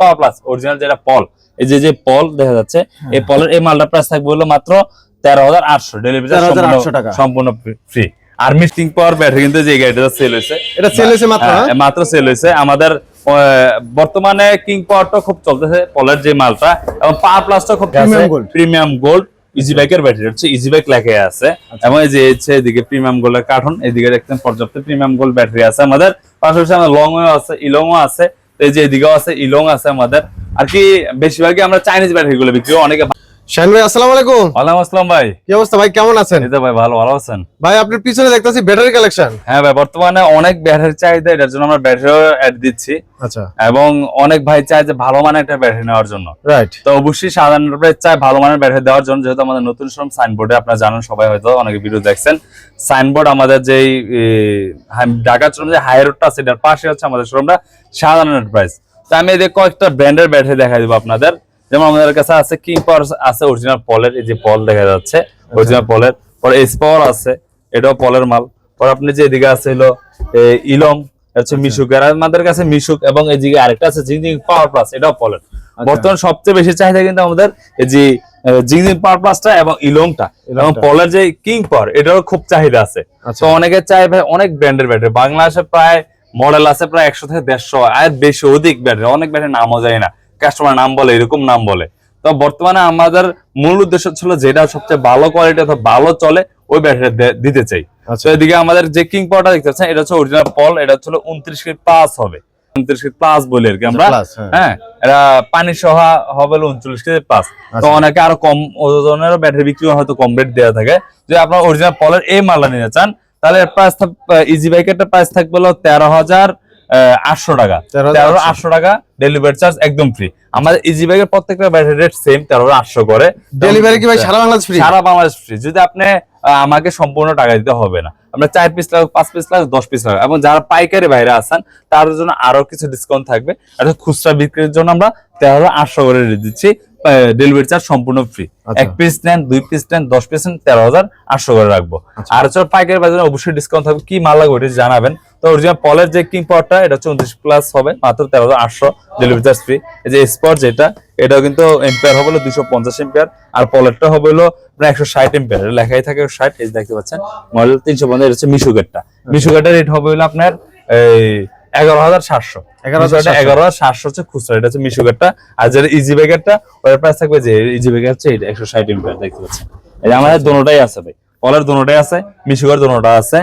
Power plus original যেটা পল এই যে যে পল দেখা যাচ্ছে এই পলের এই মালটা প্রাইস থাকবে হলো মাত্র তেরো হাজার আটশো। ডেলিভারি টাকা। সম্পূর্ণ ফ্রি আর মিস্টিং পাওয়ার ব্যাটারি কিন্তু যে গাড়িটা সেল হয়েছে। এটা সেল হয়েছে মাত্র হ্যাঁ, হ্যাঁ? মাত্র সেল হয়েছে। আমাদের বর্তমানে কিং পাওয়ারটা খুব চলতেছে পলের যে মালটা এবং পাওয়ার প্লাসটা খুব প্রিমিয়াম গোল্ড ইজি বাইকের ব্যাটারি হচ্ছে ইজি বাইক লেখে আছে। আচ্ছা। এবং এই যে হচ্ছে এদিকে প্রিমিয়াম গোল্ডের কার্টন এদিকে দেখতেন পর্যাপ্ত প্রিমিয়াম গোল্ড ব্যাটারি আছে আমাদের। পাশাপাশি আমাদের লং আছে ইলংও আছে। এই যে এদিকেও আছে, ইলং আছে আমাদের আর কি, বেশিরভাগই আমরা চাইনিজ ব্যাটারিগুলো বিক্রি করি। অনেকে শাহিন ভাই আসসালামু আলাইকুম। ওয়ালাইকুম আসসালাম ভাই। কি অবস্থা ভাই কেমন আছেন? এই ভাই ভালো ভালো আছেন? ভাই আপনার পিছনে দেখতেছি ব্যাটারি কালেকশন হ্যাঁ ভাই বর্তমানে অনেক ব্যাটারি চাহিদা এটার জন্য আমরা ব্যাটারিও অ্যাড দিচ্ছি। আচ্ছা। এবং অনেক ভাই চায় যে ভালো মানের একটা ব্যাটারি নেওয়ার জন্য। রাইট তো অবশ্যই সাধারণভাবে চায় ভালো মানের ব্যাটারি দেওয়ার জন্য যেহেতু আমাদের নতুন শোরুম সাইনবোর্ডে আপনারা জানেন সবাই হয়তো অনেকে ভিডিও দেখছেন। সাইনবোর্ড আমাদের যেই হাই- ঢাকা শোরুম যে হাই রোডটা আছে এটার পাশে হচ্ছে আমাদের শোরুমটা সাধারণ এন্টারপ্রাইজ তো আমি এদের কয়েকটা ব্র্যান্ডের ব্যাটারি দেখা দিব আপনাদের। যেমন আমাদের কাছে আছে কিং পাওয়ার আছে অরিজিনাল পলের এই যে পল দেখা যাচ্ছে অরিজিনাল পলের পরে এস পাওয়ার আছে এটাও পলের মাল। পরে আপনি যে এদিকে আছে হলো এ, ইলং হচ্ছে মিশুক আর আমাদের কাছে মিশুক এবং আরেকটা আছে জিং পাওয়ার প্লাস এটাও পলের বর্তমান সবচেয়ে বেশি চাহিদা কিন্তু আমাদের এই যে জিংজিং পাওয়ার প্লাসটা এবং ইলংটা এবং পলের যে কিং পাওয়ার এটারও খুব চাহিদা আছে। আচ্ছা। তো অনেকে চাই ভাই অনেক ব্র্যান্ডের ব্যাটারি। বাংলাদেশে প্রায় মডেল আছে প্রায় একশো থেকে দেড়শো আর বেশি অধিক ব্যাটারি। অনেক ব্যাটারি নামও যায় না। কাস্টমার নাম বলে এরকম নাম বলে। তো বর্তমানে আমাদের মূল উদ্দেশ্য ছিল যেটা সবচেয়ে ভালো কোয়ালিটি অথবা ভালো চলে ওই ব্যাটারি দিতে চাই। আচ্ছা। তো এদিকে আমাদের যে কিং পাওয়ারটা দেখতে পাচ্ছেন এটা হচ্ছে অরিজিনাল পল এটা হচ্ছে উনত্রিশ প্লাস হবে। উনত্রিশ প্লাস বলি আর কি আমরা। হ্যাঁ। হ্যাঁ এটা পানি সহ হবে উনচল্লিশ কেজি প্লাস তো আচ্ছা। অনেকে আরও কম ওজনের ব্যাটারি বিক্রি হয়তো কম রেট দেওয়া থাকে। যদি আপনার অরিজিনাল পলের এই মালটা নিতে চান তাহলে প্রাইস ইজি বাইকের প্রাইস থাকবে হলো তেরো হাজার আটশো টাকা। তেরো আটশো। টাকা ডেলিভারি চার্জ একদম ফ্রি আমাদের ইজি বাইকের প্রত্যেকটা ব্যাটারি রেট সেম তেরো আটশো করে। ডেলিভারি কি ভাই? সারা বাংলাদেশ ফ্রি সারা বাংলাদেশ ফ্রি যদি আপনি আমাকে সম্পূর্ণ টাকা দিতে হবে না। আমরা চার পিস লাখ পাঁচ পিস লাখ দশ পিস লাখ এবং যারা পাইকারি বাইরে আছেন তার জন্য আরও কিছু ডিসকাউন্ট থাকবে। আর খুচরা বিক্রির জন্য আমরা তেরো আটশো করে দিচ্ছি। ডেলিভারি চার্জ সম্পূর্ণ ফ্রি আচ্ছা। এক পিস নেন দুই পিস নেন দশ পিস নেন তেরো হাজার আটশো করে রাখব। আচ্ছা। আর হচ্ছে পাইকারি বাজারে অবশ্যই ডিসকাউন্ট থাকবে। কি মাল লাগবে ওটা জানাবেন। তো অরিজিনাল পলের যে কিং পাওয়ারটা এটা হচ্ছে উনত্রিশ প্লাস হবে মাত্র তেরো হাজার আটশো ডেলিভারি চার্জ ফ্রি এই যে স্পট যেটা এটাও কিন্তু এম্পিয়ার হবে দুশো পঞ্চাশ এম্পিয়ার আর পলেরটা হবে হলো প্রায় একশো ষাট এম্পিয়ার লেখাই থাকে ষাট এই দেখতে পাচ্ছেন মডেল তিনশো পঞ্চাশ হচ্ছে মিশুগেটটা মিশুগেটের রেট হবে হলো আপনার এই এগারো হাজার সাতশো। 11,700 এগারো হাজার সাতশো হচ্ছে খুচরা এটা হচ্ছে মিশুগেটটা আর যেটা ইজি ব্যাগেরটা ওটার প্রাইস থাকবে যে ইজি ব্যাগের হচ্ছে একশো ষাট এম্পিয়ার দেখতে পাচ্ছেন। এই আমাদের দোনোটাই আছে ভাই। পলের দোনোটাই আছে মিশুগার দোনোটা আছে।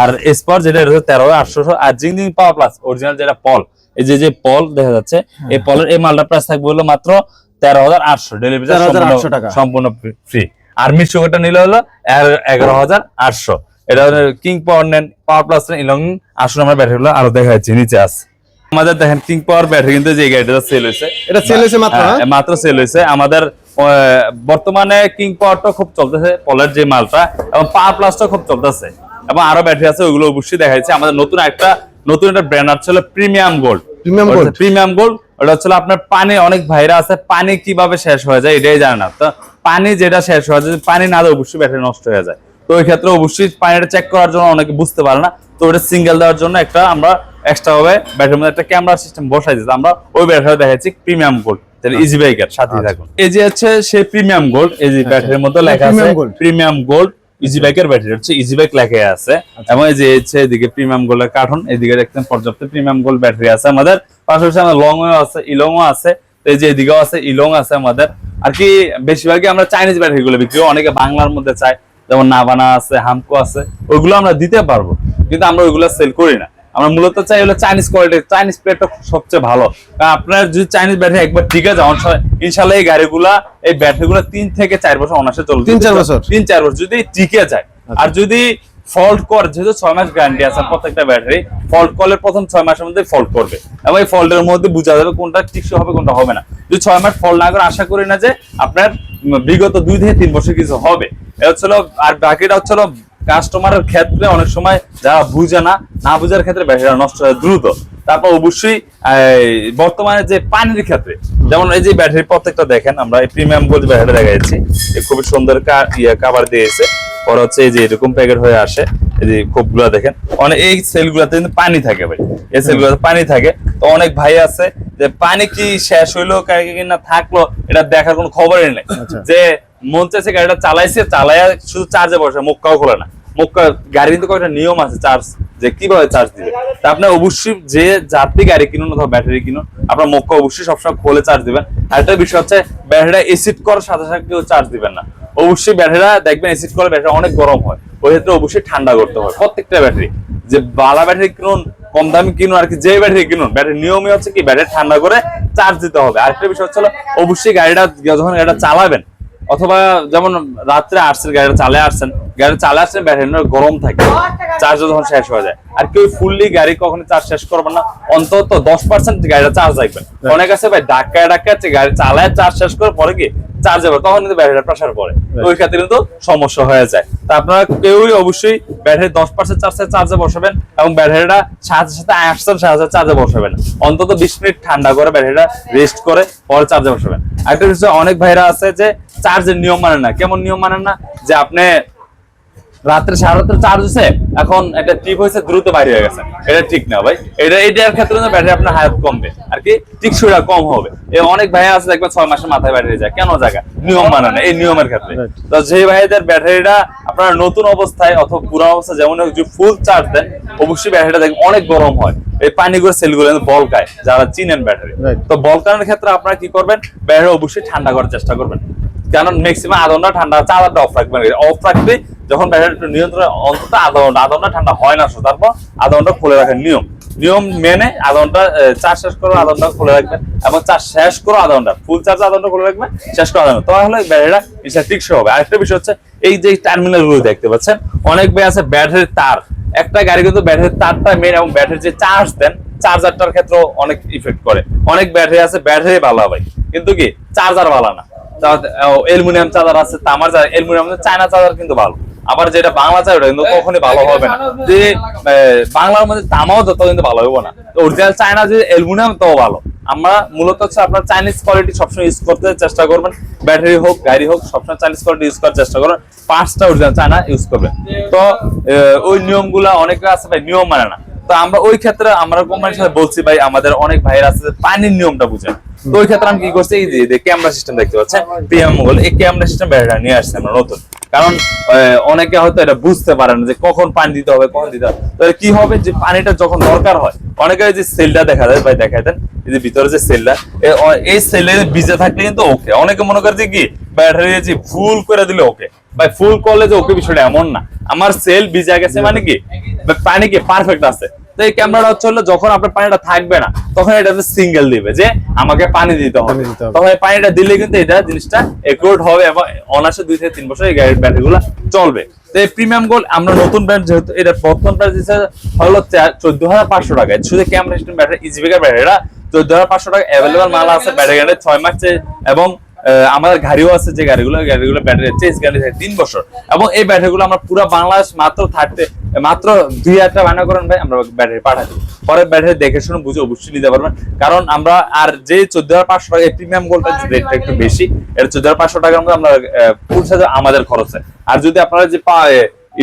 আর স্পট যেটা হচ্ছে তেরো আটশোশো আর জিং জিং পাওয়ার প্লাস অরিজিনাল যেটা পল এই যে যে পল দেখা যাচ্ছে এই পলের এই মালটার প্রাইস থাকবে হলো মাত্র তেরো হাজার আটশো ডেলিভারি সম্পূর্ণ ফ্রি আর মিশুগারটা নিলে হলো এগারো হাজার আটশো। এটা কিং পাওয়ার নেন পাওয়ার প্লাস নেন ইলং আসুন আমরা ব্যাটারিগুলো আরও দেখা যাচ্ছে নিচে আছে। আমাদের দেখেন কিং পাওয়ার ব্যাটারি কিন্তু যে গাড়িটা সেল হয়েছে এটা সেল হয়েছে মাত্র হ্যাঁ, হ্যাঁ? মাত্র সেল হয়েছে। আমাদের বর্তমানে কিং পাওয়ারটা খুব চলতেছে পলের যে মালটা এবং পাওয়ার প্লাসটা খুব চলতেছে। এবং আরও ব্যাটারি আছে ওইগুলো অবশ্যই দেখা যাচ্ছে আমাদের নতুন একটা নতুন একটা ব্র্যান্ড আছে প্রিমিয়াম গোল্ড? প্রিমিয়াম গোল্ড ওটা হচ্ছে আপনার পানি অনেক ভাইরা আছে পানি কীভাবে শেষ হয়ে যায় এটাই জানে না। তো পানি যেটা শেষ হয়ে যায় পানি না দেয় অবশ্যই ব্যাটারি নষ্ট হয়ে যায়। তো ওই ক্ষেত্রে অবশ্যই পানিটা চেক করার জন্য অনেকে বুঝতে পারে না। তো ওটা সিঙ্গেল দেওয়ার জন্য একটা আমরা এক্সট্রা ভাবে ব্যাটারির মধ্যে একটা ক্যামেরা সিস্টেম বসাই দিচ্ছি আমরা ওই ব্যাটারি দেখাচ্ছি প্রিমিয়াম গোল্ড তাহলে ইজি বাইকের সাথে থাকুন। এই যে হচ্ছে সেই প্রিমিয়াম গোল্ড এই যে ব্যাটারির মধ্যে লেখা আছে প্রিমিয়াম গোল্ড ইজি বাইকের ব্যাটারি হচ্ছে ইজি বাইক লেখা আছে। এবং এই যে হচ্ছে এদিকে প্রিমিয়াম গোল্ডের কার্টন এদিকে দেখতেন পর্যাপ্ত প্রিমিয়াম গোল্ড ব্যাটারি আছে আমাদের। পাশাপাশি আমাদের লং আছে ইলংও আছে। এই যে এদিকেও আছে ইলং আছে আমাদের। আর কি বেশিরভাগই আমরা চাইনিজ ব্যাটারি গুলো বিক্রি অনেকে বাংলার মধ্যে চায় যেমন নাবানা আছে হামকো আছে ওইগুলো আমরা দিতে পারব। কিন্তু আমরা ওইগুলো সেল করি না। আমরা মূলত চাই হলো চাইনিজ কোয়ালিটি চাইনিজ প্লেটটা সবচেয়ে ভালো। আপনার যদি চাইনিজ ব্যাটারি একবার টিকে যাও ইনশাল্লাহ এই গাড়িগুলা এই ব্যাটারিগুলো তিন থেকে চার বছর অনাসে চলবে তিন চার বছর? তিন চার বছর যদি টিকে যায়। আর যদি ফল্ট করে যেহেতু ছয় মাস গ্যারান্টি আছে প্রত্যেকটা ব্যাটারি ফল্ট করলে প্রথম ছয় মাসের মধ্যে ফল্ট করবে। এবং এই ফল্টের মধ্যে বোঝা যাবে কোনটা টিকসই হবে কোনটা হবে না। যদি ছয় মাস ফল্ট না করে আশা করি না যে আপনার বিগত দুই থেকে তিন বছর কিছু হবে। এটা হচ্ছিল আর বাকিটা হচ্ছিল কাস্টমারের ক্ষেত্রে অনেক সময় যারা বুঝে না না বুঝার ক্ষেত্রে ব্যাটারিটা নষ্ট হয় দ্রুত। তারপর অবশ্যই বর্তমানে যে পানির ক্ষেত্রে যেমন এই যে ব্যাটারি প্রত্যেকটা দেখেন আমরা এই প্রিমিয়াম গোল্ড ব্যাটারি দেখাচ্ছি খুবই সুন্দর ইয়ে কাভার দিয়েছে পরে হচ্ছে এই যে এরকম প্যাকেট হয়ে আসে এই যে খোপগুলা দেখেন অনেক এই সেল গুলাতে কিন্তু পানি থাকে ভাই এই সেল গুলাতে পানি থাকে। তো অনেক ভাই আছে যে পানি কি শেষ হইল কিনা থাকল এটা দেখার কোনো খবরই নেই। আচ্ছা। যে মন চাইছে গাড়িটা চালাইছে চালায়া শুধু চার্জে বসে মুখটাও খোলে না। মুখটা গাড়ি কিন্তু কয়েকটা নিয়ম আছে চার্জ যে কীভাবে চার্জ দিবে। তা আপনি অবশ্যই যে যাত্রী গাড়ি কিনুন অথবা ব্যাটারি কিনুন, আপনার মুখটা অবশ্যই সবসময় খোলে চার্জ দিবেন। আর একটা বিষয় হচ্ছে ব্যাটারিটা এসিড করার সাথে সাথে কেউ চার্জ দিবেন না। অবশ্যই ব্যাটারিটা দেখবেন এসিড করলে ব্যাটারি অনেক গরম হয়। ওই ক্ষেত্রে অবশ্যই ঠান্ডা করতে হয়। প্রত্যেকটা ব্যাটারি যে বালা ব্যাটারি কিনুন, কম দামি কিনুন, আর কি যে ব্যাটারি কিনুন ব্যাটারি নিয়মই হচ্ছে কি ব্যাটারি ঠান্ডা করে চার্জ দিতে হবে। আরেকটা বিষয় হচ্ছে অবশ্যই গাড়িটা, যখন গাড়িটা চালাবেন অথবা যেমন রাত্রে আসছেন গাড়িটা চালে আসছেন গাড়ি চালে আসছেন ব্যাটারি গরম থাকে চার্জ যখন শেষ হয়ে যায়। আর কেউ ফুললি গাড়ি কখনো চার্জ শেষ করবেন না অন্তত দশ পার্সেন্ট গাড়িটা চার্জ রাখবেন। অনেক আছে ভাই ডাক্কায় ডাক্কায় গাড়ি চালায় চার্জ শেষ করে পরে কি চার্জ হবে তখন কিন্তু ব্যাটারিটা প্রেশার পড়ে। ওই ক্ষেত্রে কিন্তু সমস্যা হয়ে যায়। তা আপনারা কেউই অবশ্যই ব্যাটারি দশ পার্সেন্ট চার্জে চার্জে বসাবেন এবং ব্যাটারিটা সাথে সাথে আসছেন সাথে চার্জে বসাবেন। অন্তত বিশ মিনিট ঠান্ডা করে ব্যাটারিটা রেস্ট করে পরে চার্জে বসাবেন। একটা বিষয় অনেক ভাইরা আছে যে চার্জের নিয়ম মানেন না। কেমন নিয়ম মানেন না? যে আপনি রাত্রে সাড়ে রাত্রে চার্জ হচ্ছে এখন একটা টিপ হয়েছে দ্রুত বাইরে হয়ে গেছে। এটা ঠিক না ভাই। এটা এটার ক্ষেত্রে ব্যাটারি আপনার হায়াত কমবে। আর কি? টিকসইটা কম হবে। এ অনেক ভাই আছে দেখবেন ছয় মাসের মাথায় ব্যাটারি যায়। কেন জায়গা? নিয়ম মানে না এই নিয়মের ক্ষেত্রে। তো যে ভাইদের ব্যাটারিটা আপনার নতুন অবস্থায় অথবা পুরান অবস্থায় যেমন যদি ফুল চার্জ দেন অবশ্যই ব্যাটারিটা দেখবেন অনেক গরম হয়। এই পানিগুলো সেলগুলো বলকায় যারা চিনেন ব্যাটারি. তো বলকানোর ক্ষেত্রে আপনারা কি করবেন? ব্যাটারি অবশ্যই ঠান্ডা করার চেষ্টা করবেন। কারণ ম্যাক্সিমাম আধা ঘণ্টা ঠান্ডা চালাটা অফ রাখবেন? অফ রাখলে যখন ব্যাটারি একটু নিয়ন্ত্রণে অন্তত আধা ঘণ্টা ঘণ্টা ঠান্ডা হয় না তারপর আধা ঘণ্টা খুলে রাখার নিয়ম। নিয়ম মেনে আধা ঘণ্টা চার্জ শেষ করো আধা ঘণ্টা খুলে রাখবেন এবং চার্জ শেষ করো আধা ঘণ্টা ফুল চার্জ আধা ঘণ্টা খুলে রাখবেন, শেষ করো আধা ঘণ্টা। তাহলে ব্যাটারিটা ইনশা টিকসই হবে। আরেকটা বিষয় হচ্ছে, এই যে টার্মিনালগুলো দেখতে পাচ্ছেন, অনেক ভাই আছে ব্যাটারির তার। একটা গাড়ি কিন্তু ব্যাটারির তারটা মেন এবং ব্যাটারি যে চার্জ দেন চার্জারটার ক্ষেত্রে অনেক ইফেক্ট করে। অনেক ব্যাটারি আছে ব্যাটারি ভালো ভাই। কিন্তু কি চার্জার ভালো না। অ্যালুমিনিয়াম চার্জার আছে তামার চার্জার অ্যালুমিনিয়াম চায়না চার্জার কিন্তু ভালো। আবার যেটা বাংলা চার্জার ওটা কিন্তু কখনোই ভালো হবে না। যে বাংলার মধ্যে তামাও যত কিন্তু ভালো হবে না। অরিজিনাল চায়না যে অ্যালুমিনিয়াম তো ভালো। আমরা মূলত হচ্ছে আপনার চাইনিজ কোয়ালিটি সবসময় ইউজ করতে চেষ্টা করবেন। ব্যাটারি হোক গাড়ি হোক সবসময় চাইনিজ কোয়ালিটি ইউজ করার চেষ্টা করবেন। পাঁচটা অরিজিনাল চায়না ইউজ করবেন তো ওই নিয়মগুলা অনেকে আছে ভাই নিয়ম মানে না। তো আমরা ওই ক্ষেত্রে আমরা কোম্পানির সাথে বলছি, ভাই, আমাদের অনেক ভাইয়ের আছে পানির নিয়মটা বুঝেন। তো ওই ক্ষেত্রে আমি কি করছি, এই যে ক্যামেরা সিস্টেম দেখতে পাচ্ছেন পিএম মোবাইল এই ক্যামেরা সিস্টেম ব্যাটারি নিয়ে আসছে আমরা নতুন। কারণ অনেকে হয়তো এটা বুঝতে পারে না যে কখন পানি দিতে হবে, কখন দিতে হবে। তাহলে কি হবে যে পানিটা যখন দরকার হয়, অনেকে যে সেলটা দেখা যায় ভাই দেখা দেন, এই যে ভিতরে যে সেলটা এই সেলে ভিজে থাকলে কিন্তু ওকে অনেকে মনে করে যে কি ব্যাটারি যে ফুল করে দিলে ওকে ভাই ফুল করলে যে ওকে বিষয়টা এমন না। আমার সেল ভিজে গেছে মানে কি? পানি কি? পারফেক্ট আছে। তো এই ক্যামেরাটা হচ্ছে হলো যখন আপনার পানিটা থাকবে না তখন এটা সিঙ্গেল দিবে যে আমাকে পানি দিতে হবে। তখন এই পানিটা দিলে কিন্তু এটা জিনিসটা একুরেট হবে এবং অনার্সে দুই থেকে তিন বছর এই গাড়ির ব্যাটারি গুলা চলবে। তো এই প্রিমিয়াম গোল্ড আমরা নতুন ব্র্যান্ড যেহেতু এটা বর্তমান প্রাইস হলো চোদ্দ হাজার পাঁচশো টাকা। শুধু ক্যামেরা সিস্টেম ব্যাটারি ইজিবিকার ব্যাটারিটা চোদ্দ হাজার পাঁচশো টাকা অ্যাভেলেবল মাল আছে ব্যাটারি গ্যারান্টি ছয় মাস এবং আমাদের গাড়িও আছে যে গাড়িগুলো গাড়িগুলো ব্যাটারি চেস গাড়ি থাকে তিন বছর। এবং এই ব্যাটারিগুলো আমরা পুরো বাংলাদেশ মাত্র থাকতে, মাত্র দুই হাজার বায়না করেন ভাই, আমরা ব্যাটারি পাঠাই পরে ব্যাটারি দেখে শুনে বুঝে অবশ্যই নিতে পারবেন। কারণ আমরা আর যে চোদ্দ হাজার পাঁচশো টাকা প্রিমিয়াম গোল্ডের রেটটা একটু বেশি, এটা চোদ্দ হাজার পাঁচশো টাকার মধ্যে আমরা পৌঁছে আমাদের খরচে। আর যদি আপনারা যে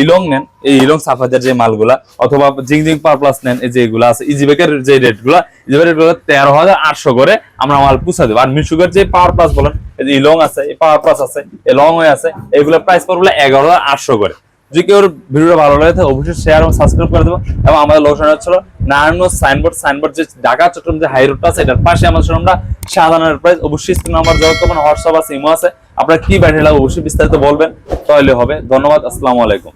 ইলং নেন, এই ইলং সাফাজার যে মালগুলা, অথবা জিং জিং পাওয়ার প্লাস নেন, এই যে এগুলা আছে ইজিবেকের যে রেটগুলা ইজিবেকের রেটগুলো তেরো হাজার আটশো করে আমরা মাল পুষা দেবো। আর মিশুকের যে পাওয়ার প্লাস বলেন, এই যে ইলং আছে, এই পাওয়ার প্লাস আছে, এই লং হয়ে আছে এগুলো প্রাইস পড়বে এগারো হাজার আটশো করে। যদি কেউ ভিডিওটা ভালো লাগে তাহলে অবশ্যই শেয়ার এবং সাবস্ক্রাইব করে দেবো। এবং আমাদের লোকেশন হচ্ছিল নারায়ণ সাইনবোর্ড সাইনবোর্ড যে ঢাকা, চট্টগ্রাম যে হাই রোডটা আছে, এটার পাশে আমাদের শোরুমটা সাধারণের প্রাইস অবশ্যই স্ক্রিন নাম্বার যোগাযোগ করবেন হোয়াটসঅ্যাপ আছে ইমো আছে। আপনার কি ব্যাটারি লাগবে, অবশ্যই বিস্তারিত বলবেন, তাহলে হবে। ধন্যবাদ, আসসালামু আলাইকুম।